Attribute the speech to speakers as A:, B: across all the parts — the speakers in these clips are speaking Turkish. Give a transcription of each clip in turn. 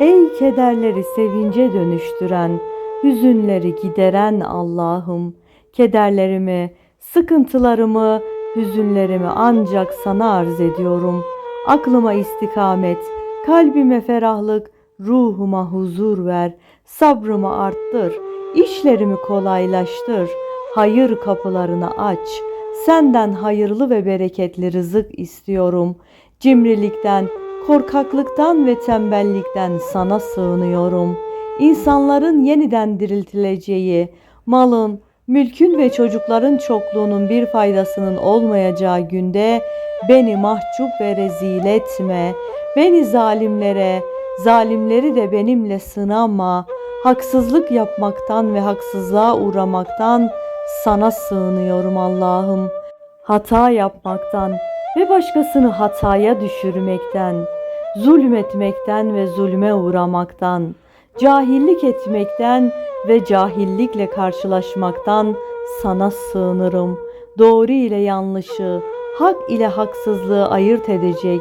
A: Ey kederleri sevince dönüştüren, hüzünleri gideren Allah'ım, kederlerimi, sıkıntılarımı, hüzünlerimi ancak sana arz ediyorum. Aklıma istikamet, kalbime ferahlık, ruhuma huzur ver, sabrımı arttır, işlerimi kolaylaştır, hayır kapılarını aç. Senden hayırlı ve bereketli rızık istiyorum. Cimrilikten, korkaklıktan ve tembellikten sana sığınıyorum. İnsanların yeniden diriltileceği, malın, mülkün ve çocukların çokluğunun bir faydasının olmayacağı günde beni mahcup ve rezil etme. Beni zalimlere, zalimleri de benimle sınama. Haksızlık yapmaktan ve haksızlığa uğramaktan sana sığınıyorum Allah'ım. Hata yapmaktan ve başkasını hataya düşürmekten, zulmetmekten ve zulme uğramaktan, cahillik etmekten ve cahillikle karşılaşmaktan sana sığınırım. Doğru ile yanlışı, hak ile haksızlığı ayırt edecek,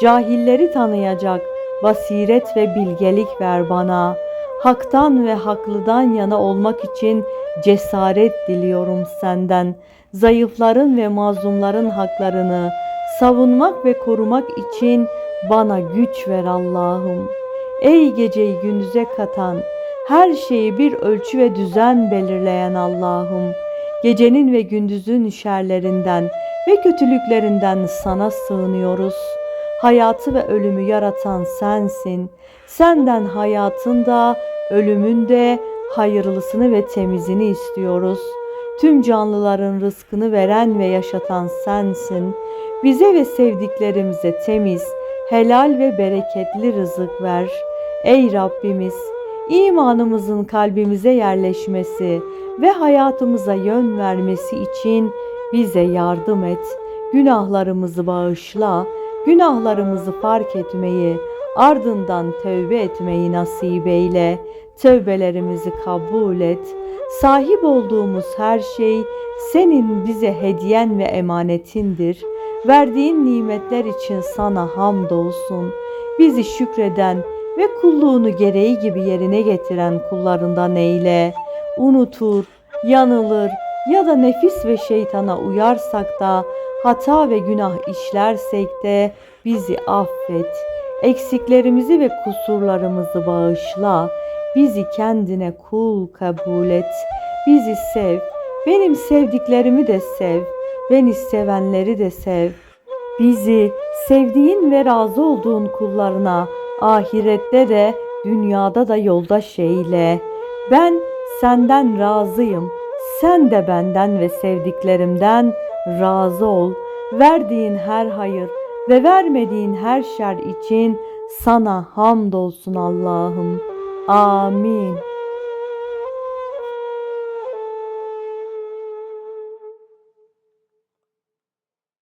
A: cahilleri tanıyacak basiret ve bilgelik ver bana. Haktan ve haklıdan yana olmak için cesaret diliyorum senden. Zayıfların ve mazlumların haklarını savunmak ve korumak için bana güç ver Allah'ım. Ey geceyi gündüze katan, her şeyi bir ölçü ve düzen belirleyen Allah'ım. Gecenin ve gündüzün şerlerinden ve kötülüklerinden sana sığınıyoruz. Hayatı ve ölümü yaratan sensin. Senden hayatın da, ölümün de hayırlısını ve temizini istiyoruz. Tüm canlıların rızkını veren ve yaşatan sensin. Bize ve sevdiklerimize temiz, helal ve bereketli rızık ver. Ey Rabbimiz, imanımızın kalbimize yerleşmesi ve hayatımıza yön vermesi için bize yardım et. Günahlarımızı bağışla, günahlarımızı fark etmeyi, ardından tövbe etmeyi nasip eyle. Tövbelerimizi kabul et. Sahip olduğumuz her şey senin bize hediyen ve emanetindir. Verdiğin nimetler için sana hamdolsun. Bizi şükreden ve kulluğunu gereği gibi yerine getiren kullarından eyle. Unutur, yanılır ya da nefis ve şeytana uyarsak da hata ve günah işlersek de bizi affet. Eksiklerimizi ve kusurlarımızı bağışla. Bizi kendine kul kabul et. Bizi sev. Benim sevdiklerimi de sev. Beni sevenleri de sev. Bizi sevdiğin ve razı olduğun kullarına ahirette de dünyada da yoldaş eyle. Ben senden razıyım. Sen de benden ve sevdiklerimden razı ol. Verdiğin her hayır ve vermediğin her şer için sana hamdolsun Allah'ım. Amin.